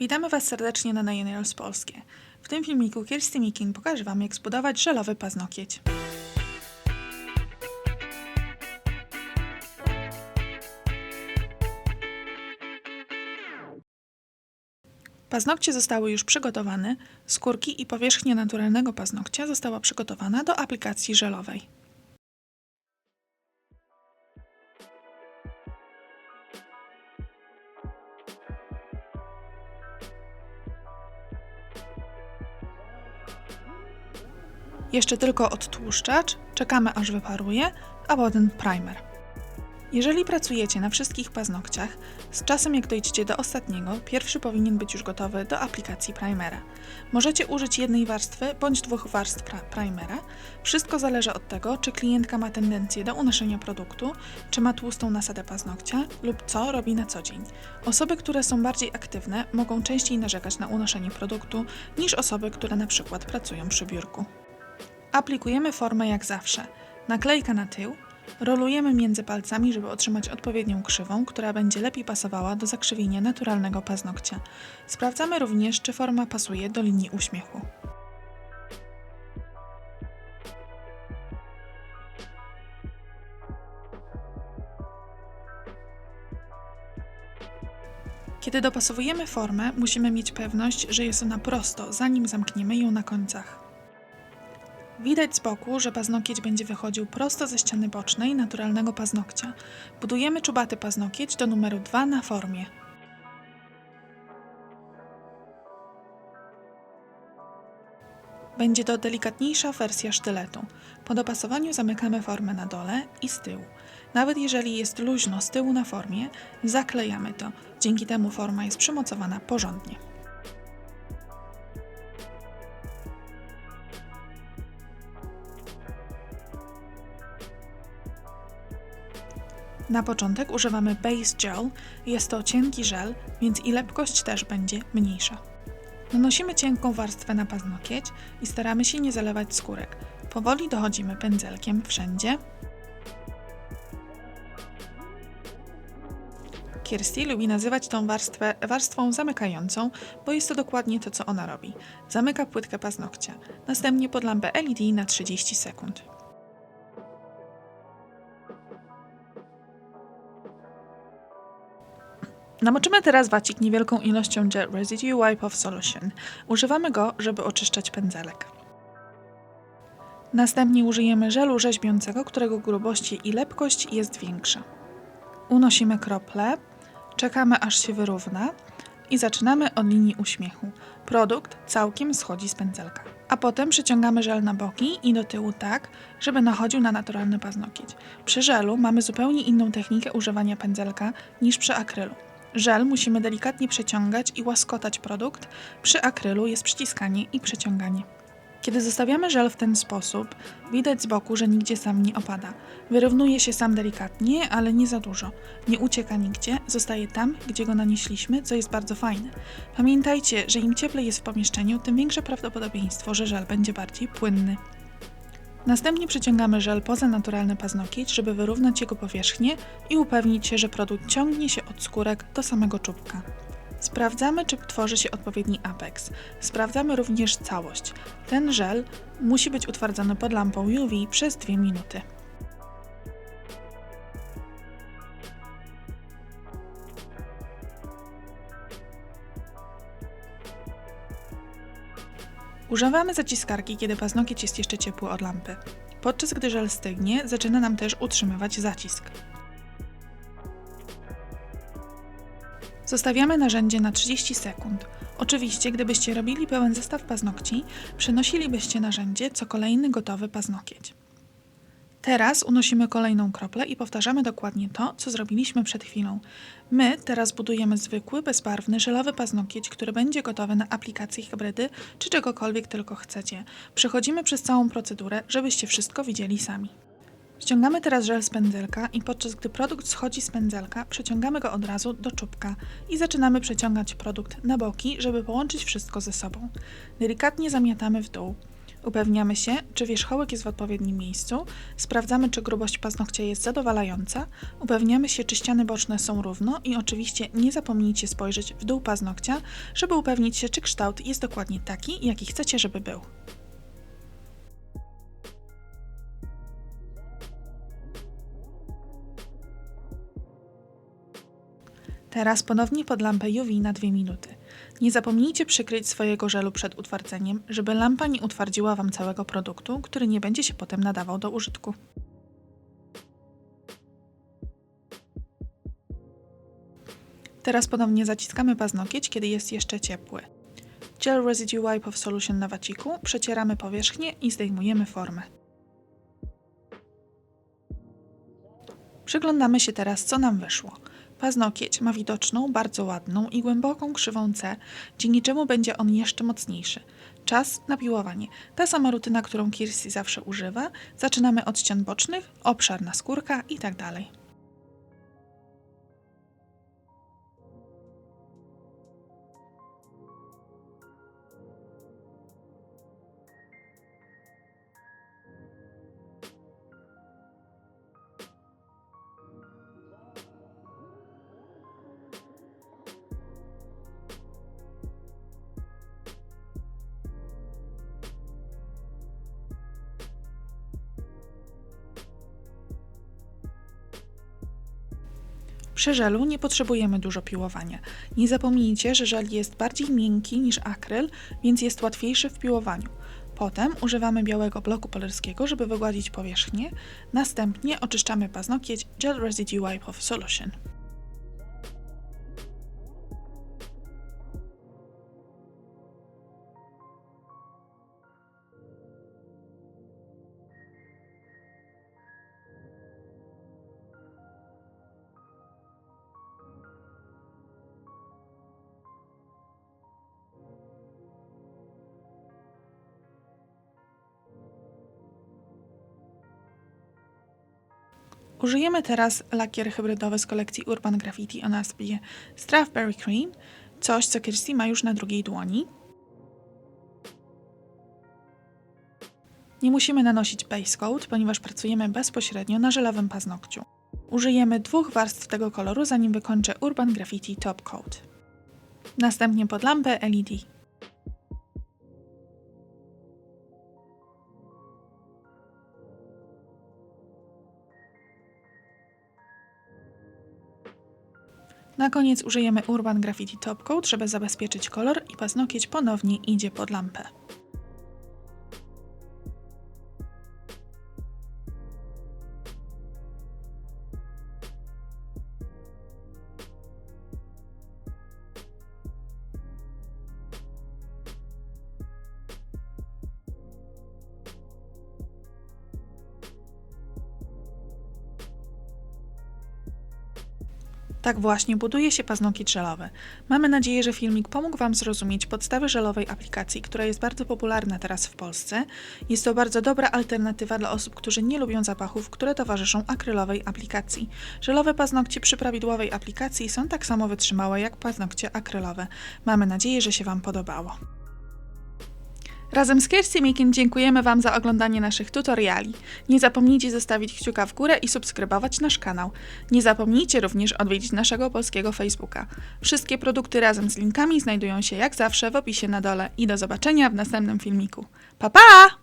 Witamy Was serdecznie na Nails Polskie. W tym filmiku Kirsty Miking pokaże Wam, jak zbudować żelowy paznokieć. Paznokcie zostały już przygotowane, skórki i powierzchnia naturalnego paznokcia została przygotowana do aplikacji żelowej. Jeszcze tylko odtłuszczacz, czekamy aż wyparuje, a potem primer. Jeżeli pracujecie na wszystkich paznokciach, z czasem jak dojdziecie do ostatniego, pierwszy powinien być już gotowy do aplikacji primera. Możecie użyć jednej warstwy bądź dwóch warstw primera. Wszystko zależy od tego, czy klientka ma tendencję do unoszenia produktu, czy ma tłustą nasadę paznokcia lub co robi na co dzień. Osoby, które są bardziej aktywne, mogą częściej narzekać na unoszenie produktu niż osoby, które na przykład pracują przy biurku. Aplikujemy formę jak zawsze. Naklejka na tył. Rolujemy między palcami, żeby otrzymać odpowiednią krzywą, która będzie lepiej pasowała do zakrzywienia naturalnego paznokcia. Sprawdzamy również, czy forma pasuje do linii uśmiechu. Kiedy dopasowujemy formę, musimy mieć pewność, że jest ona prosto, zanim zamkniemy ją na końcach. Widać z boku, że paznokieć będzie wychodził prosto ze ściany bocznej naturalnego paznokcia. Budujemy czubaty paznokieć do numeru 2 na formie. Będzie to delikatniejsza wersja sztyletu. Po dopasowaniu zamykamy formę na dole i z tyłu. Nawet jeżeli jest luźno z tyłu na formie, zaklejamy to. Dzięki temu forma jest przymocowana porządnie. Na początek używamy Base Gel. Jest to cienki żel, więc i lepkość też będzie mniejsza. Nanosimy cienką warstwę na paznokieć i staramy się nie zalewać skórek. Powoli dochodzimy pędzelkiem wszędzie. Kirsty lubi nazywać tą warstwę warstwą zamykającą, bo jest to dokładnie to, co ona robi. Zamyka płytkę paznokcia, następnie pod lampę LED na 30 sekund. Namoczymy teraz wacik niewielką ilością Gel Residue Wipe Off Solution. Używamy go, żeby oczyszczać pędzelek. Następnie użyjemy żelu rzeźbiącego, którego grubość i lepkość jest większa. Unosimy krople, czekamy aż się wyrówna i zaczynamy od linii uśmiechu. Produkt całkiem schodzi z pędzelka. A potem przyciągamy żel na boki i do tyłu tak, żeby nachodził na naturalny paznokieć. Przy żelu mamy zupełnie inną technikę używania pędzelka niż przy akrylu. Żel musimy delikatnie przeciągać i łaskotać produkt, przy akrylu jest przyciskanie i przeciąganie. Kiedy zostawiamy żel w ten sposób, widać z boku, że nigdzie sam nie opada. Wyrównuje się sam delikatnie, ale nie za dużo. Nie ucieka nigdzie, zostaje tam, gdzie go nanieśliśmy, co jest bardzo fajne. Pamiętajcie, że im cieplej jest w pomieszczeniu, tym większe prawdopodobieństwo, że żel będzie bardziej płynny. Następnie przeciągamy żel poza naturalny paznokieć, żeby wyrównać jego powierzchnię i upewnić się, że produkt ciągnie się od skórek do samego czubka. Sprawdzamy, czy tworzy się odpowiedni apex. Sprawdzamy również całość. Ten żel musi być utwardzony pod lampą UV przez 2 minuty. Używamy zaciskarki, kiedy paznokieć jest jeszcze ciepły od lampy. Podczas gdy żel stygnie, zaczyna nam też utrzymywać zacisk. Zostawiamy narzędzie na 30 sekund. Oczywiście, gdybyście robili pełen zestaw paznokci, przenosilibyście narzędzie co kolejny gotowy paznokieć. Teraz unosimy kolejną kroplę i powtarzamy dokładnie to, co zrobiliśmy przed chwilą. My teraz budujemy zwykły, bezbarwny, żelowy paznokieć, który będzie gotowy na aplikację hybrydy czy czegokolwiek tylko chcecie. Przechodzimy przez całą procedurę, żebyście wszystko widzieli sami. Ściągamy teraz żel z pędzelka i podczas gdy produkt schodzi z pędzelka, przeciągamy go od razu do czubka i zaczynamy przeciągać produkt na boki, żeby połączyć wszystko ze sobą. Delikatnie zamiatamy w dół. Upewniamy się, czy wierzchołek jest w odpowiednim miejscu, sprawdzamy, czy grubość paznokcia jest zadowalająca, upewniamy się, czy ściany boczne są równo i oczywiście nie zapomnijcie spojrzeć w dół paznokcia, żeby upewnić się, czy kształt jest dokładnie taki, jaki chcecie, żeby był. Teraz ponownie pod lampę UV na 2 minuty. Nie zapomnijcie przykryć swojego żelu przed utwardzeniem, żeby lampa nie utwardziła Wam całego produktu, który nie będzie się potem nadawał do użytku. Teraz ponownie zaciskamy paznokieć, kiedy jest jeszcze ciepły. Gel Residue Wipe of Solution na waciku, przecieramy powierzchnię i zdejmujemy formę. Przyglądamy się teraz, co nam wyszło. Paznokieć ma widoczną, bardzo ładną i głęboką krzywą C, dzięki czemu będzie on jeszcze mocniejszy. Czas na piłowanie. Ta sama rutyna, którą Kirsty zawsze używa. Zaczynamy od ścian bocznych, obszar na skórka i Przy żelu nie potrzebujemy dużo piłowania. Nie zapomnijcie, że żel jest bardziej miękki niż akryl, więc jest łatwiejszy w piłowaniu. Potem używamy białego bloku polerskiego, żeby wygładzić powierzchnię. Następnie oczyszczamy paznokieć Gel Residue Wipe of Solution. Użyjemy teraz lakier hybrydowy z kolekcji Urban Graffiti o nazwie Strawberry Cream, coś co Kirsty ma już na drugiej dłoni. Nie musimy nanosić base coat, ponieważ pracujemy bezpośrednio na żelowym paznokciu. Użyjemy dwóch warstw tego koloru, zanim wykończę Urban Graffiti Top Coat. Następnie pod lampę LED. Na koniec użyjemy Urban Graffiti Top Coat, żeby zabezpieczyć kolor i paznokieć ponownie idzie pod lampę. Tak właśnie buduje się paznokieć żelowy. Mamy nadzieję, że filmik pomógł Wam zrozumieć podstawy żelowej aplikacji, która jest bardzo popularna teraz w Polsce. Jest to bardzo dobra alternatywa dla osób, którzy nie lubią zapachów, które towarzyszą akrylowej aplikacji. Żelowe paznokcie przy prawidłowej aplikacji są tak samo wytrzymałe jak paznokcie akrylowe. Mamy nadzieję, że się Wam podobało. Razem z Kirsty Mikin dziękujemy Wam za oglądanie naszych tutoriali. Nie zapomnijcie zostawić kciuka w górę i subskrybować nasz kanał. Nie zapomnijcie również odwiedzić naszego polskiego Facebooka. Wszystkie produkty razem z linkami znajdują się jak zawsze w opisie na dole i do zobaczenia w następnym filmiku. Pa pa!